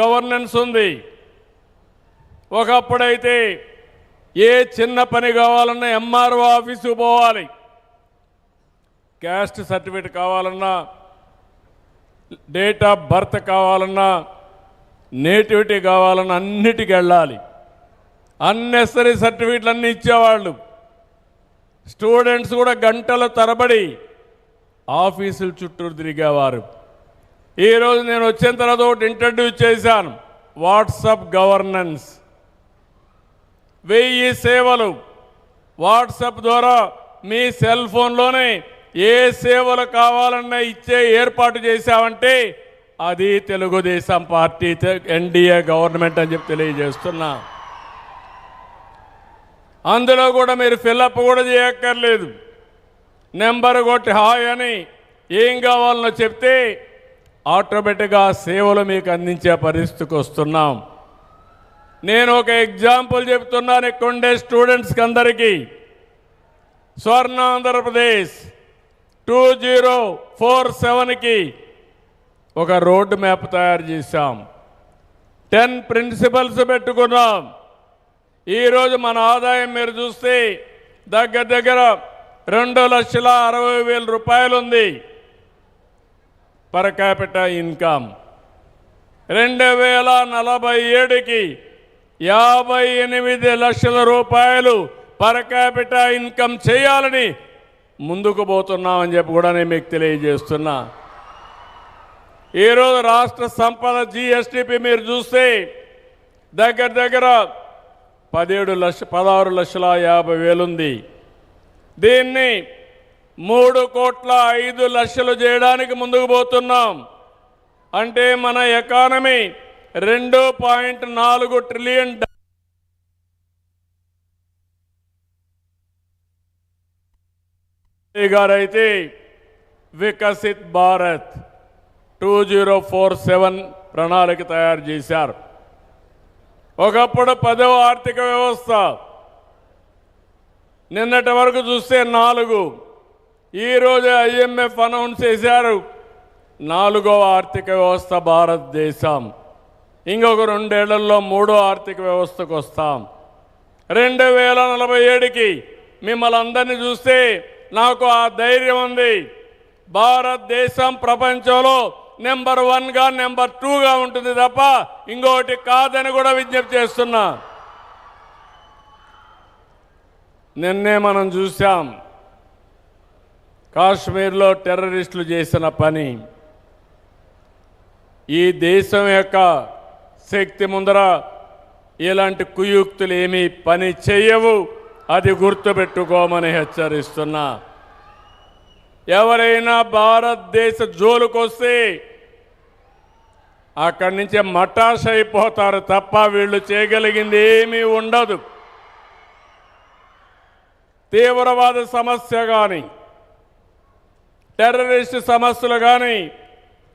Governance ఉంది. ఒకప్పుడైతే ఏ చిన్న పని కావాలన్నా ఎంఆర్ఓ ఆఫీసు పోవాలి. క్యాస్ట్ సర్టిఫికేట్ కావాలన్నా డేట్ ఆఫ్ బర్త్ కావాలన్నా నేటివిటీ కావాలన్నా అన్నిటికి వెళ్ళాలి. అన్నెసరీ సర్టిఫికేట్లు అన్నీ ఇచ్చేవాళ్ళు. స్టూడెంట్స్ కూడా గంటల తరబడి ఆఫీసుల చుట్టూ తిరిగేవారు. ఈరోజు నేను వచ్చిన తర్వాత ఒకటి ఇంట్రడ్యూస్ చేశాను. WhatsApp governance. వెయ్యి సేవలు. వాట్సప్ ద్వారా మీ సెల్ ఫోన్లోనే ఏ సేవలు కావాలన్నా ఇచ్చే ఏర్పాటు చేశామంటే అది తెలుగుదేశం పార్టీ ఎన్డీఏ గవర్నమెంట్ అని చెప్పి తెలియజేస్తున్నా. అందులో కూడా మీరు ఫిల్అప్ కూడా చేయక్కర్లేదు. నెంబర్ కొట్టి హాయ్ అని ఏం కావాలనో చెప్తే ఆటోమేటిక్గా సేవలు మీకు అందించే పరిస్థితికి వస్తున్నాం. నేను ఒక ఎగ్జాంపుల్ చెప్తున్నాను ఇక్కడ ఉండే స్టూడెంట్స్కి అందరికీ. Swarna Andhra Pradesh two zero four సెవెన్కి ఒక రోడ్డు మ్యాప్ తయారు చేశాం. టెన్ ప్రిన్సిపల్స్ పెట్టుకున్నాం. ఈరోజు మన ఆదాయం మీరు చూస్తే దగ్గర దగ్గర రెండు లక్షల అరవై వేల రూపాయలు ఉంది పర్ క్యాపిటా ఇన్కమ్ రెండు వేల నలభై ఏడుకి యాభై ఎనిమిది లక్షల రూపాయలు పర్ క్యాపిటా ఇన్కమ్ చేయాలని ముందుకు పోతున్నామని చెప్పి కూడా నేను మీకు తెలియజేస్తున్నా. ఈరోజు రాష్ట్ర సంపద జిఎస్టిపి మీరు చూస్తే దగ్గర దగ్గర పదిహేడు లక్ష పదహారు లక్షల యాభై వేలుంది. దీన్ని మూడు కోట్ల ఐదు లక్షలు చేయడానికి ముందుకు పోతున్నాం. అంటే మన ఎకానమీ రెండు పాయింట్ నాలుగు trillion గారైతే Viksit Bharat two zero four seven ప్రణాళిక తయారు చేశారు. ఒకప్పుడు పదవ ఆర్థిక వ్యవస్థ. నిన్నటి వరకు చూస్తే నాలుగు. ఈరోజు ఐఎంఎఫ్ అనౌన్స్ చేశారు. నాలుగవ ఆర్థిక వ్యవస్థ భారతదేశం. ఇంకొక రెండేళ్ళలో మూడో ఆర్థిక వ్యవస్థకు వస్తాం. రెండు వేల నలభై ఏడుకి మిమ్మల్ని అందరినీ చూస్తే నాకు ఆ ధైర్యం ఉంది. భారతదేశం ప్రపంచంలో నెంబర్ వన్గా నెంబర్ టూగా ఉంటుంది తప్ప ఇంకోటి కాదని కూడా విజ్ఞప్తి చేస్తున్నా. నిన్నే మనం చూసాం కాశ్మీర్లో టెర్రరిస్టులు చేసిన పని ఈ దేశం యొక్క శక్తి ముందర ఇలాంటి కుయుక్తులు ఏమీ పని చేయవు అది గుర్తుపెట్టుకోమని హెచ్చరిస్తున్నా. ఎవరైనా భారతదేశ జోలుకొస్తే అక్కడి నుంచి మటాష్ అయిపోతారు తప్ప వీళ్ళు చేయగలిగింది ఏమీ ఉండదు. తీవ్రవాద సమస్య కానీ టెర్రరిస్ట్ సమస్యలు కానీ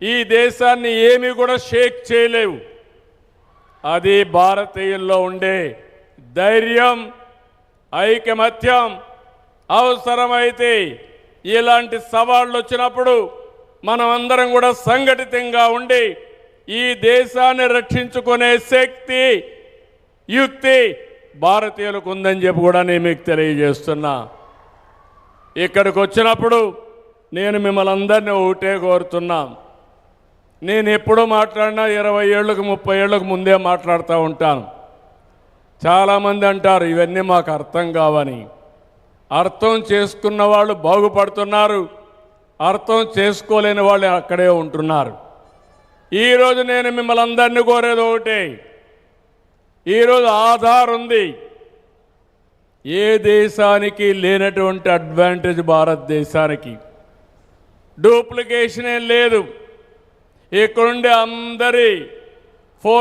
ఈ దేశాన్ని ఏమీ కూడా షేక్ చేయలేవు. అది భారతీయుల్లో ఉండే ధైర్యం ఐకమత్యం అవసరమైతే ఇలాంటి సవాళ్ళు వచ్చినప్పుడు మనం అందరం కూడా సంఘటితంగా ఉండి ఈ దేశాన్ని రక్షించుకునే శక్తి యుక్తి భారతీయులకు ఉందని చెప్పి కూడా నేను మీకు తెలియజేస్తున్నా. ఇక్కడికి వచ్చినప్పుడు నేను మిమ్మల్ని అందరినీ ఒకటే కోరుతున్నా. నేను ఎప్పుడూ మాట్లాడినా ఇరవై ఏళ్ళకు ముప్పై ఏళ్ళకు ముందే మాట్లాడుతూ ఉంటాను. చాలామంది అంటారు ఇవన్నీ మాకు అర్థం కావని. అర్థం చేసుకున్న వాళ్ళు బాగుపడుతున్నారు. అర్థం చేసుకోలేని వాళ్ళు అక్కడే ఉంటున్నారు. ఈరోజు నేను మిమ్మల్ని అందరినీ కోరేది ఒకటే. ఈరోజు ఆధార్ ఉంది. ఏ దేశానికి లేనటువంటి అడ్వాంటేజ్ భారతదేశానికి? డూప్లికేషన్ ఏం లేదు. ఇక్కడుండే అందరి